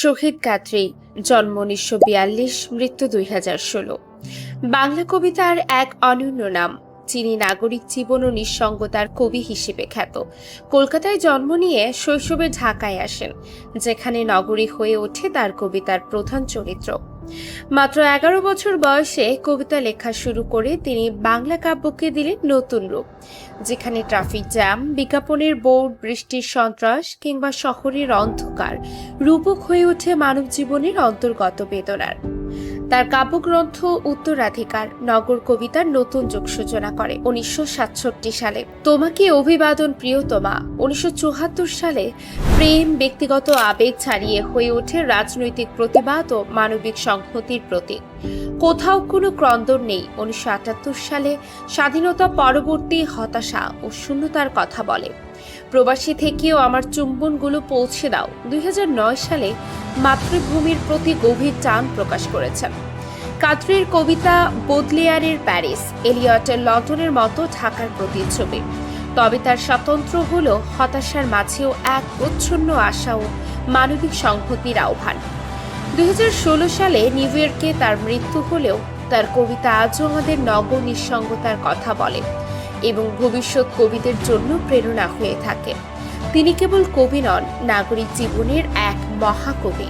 শহীদ কাত্রি, জন্ম উনিশশো বিয়াল্লিশ, মৃত্যু দুই হাজার ষোলো। বাংলা কবিতার এক অনন্য নাম, যিনি নাগরিক জীবন ও নিঃসঙ্গতার কবি হিসেবে খ্যাত। কলকাতায় জন্ম নিয়ে শৈশবে ঢাকায় আসেন, যেখানে নগরী হয়ে ওঠে তার কবিতার প্রধান চরিত্র। মাত্র এগারো বছর বয়সে কবিতা লেখা শুরু করে তিনি বাংলা কাব্যকে দিলেন নতুন রূপ, যেখানে ট্রাফিক জ্যাম, বিজ্ঞাপনের বোর্ড বৃষ্টির সন্ত্রাস কিংবা শহরের অন্ধকার রূপক হয়ে ওঠে মানব জীবনের অন্তর্গত বেদনার। তার কাব্যগ্রন্থ উত্তরাধিকার নগর কবিতার নতুন যুগ সূচনা করে উনিশশো সাতষট্টি সালে। তোমাকে অভিবাদন প্রিয়তমা, উনিশশো চুয়াত্তর সালে প্রেম, ব্যক্তিগত আবেগ ছাড়িয়ে হয়ে ওঠে রাজনৈতিক প্রতিবাদ ও মানবিক সংহতির প্রতীক। কোথাও কোনো ক্রন্দন নেই, উনিশশো আটাত্তর সালে স্বাধীনতা পরবর্তী হতাশা ও শূন্যতার কথা বলে। প্রবাসী থেকেও আমার চুম্বনগুলো পৌঁছে দাও। দুই হাজার নয় সালে মাতৃভূমির প্রতি গভীর টান প্রকাশ করেছেন কাত্রির কবিতা বোদলেয়ারের প্যারিস, এলিয়টের লন্ডনের মতো ঢাকার প্রতিচ্ছবি। তবে তার স্বতন্ত্র হল হতাশার মাঝেও এক প্রচ্ছন্ন আশা ও মানবিক সংহতির আহ্বান। দুই হাজার ষোলো সালে নিউ ইয়র্কে তার মৃত্যু হলেও তার কবিতা আজও আমাদের নগর নিঃসঙ্গতার কথা বলে। এবং ভবিষ্যৎ কবিদের জন্য প্রেরণা হয়ে থাকে। তিনি কেবল কবি নন, নাগরিক জীবনের এক মহাকবি।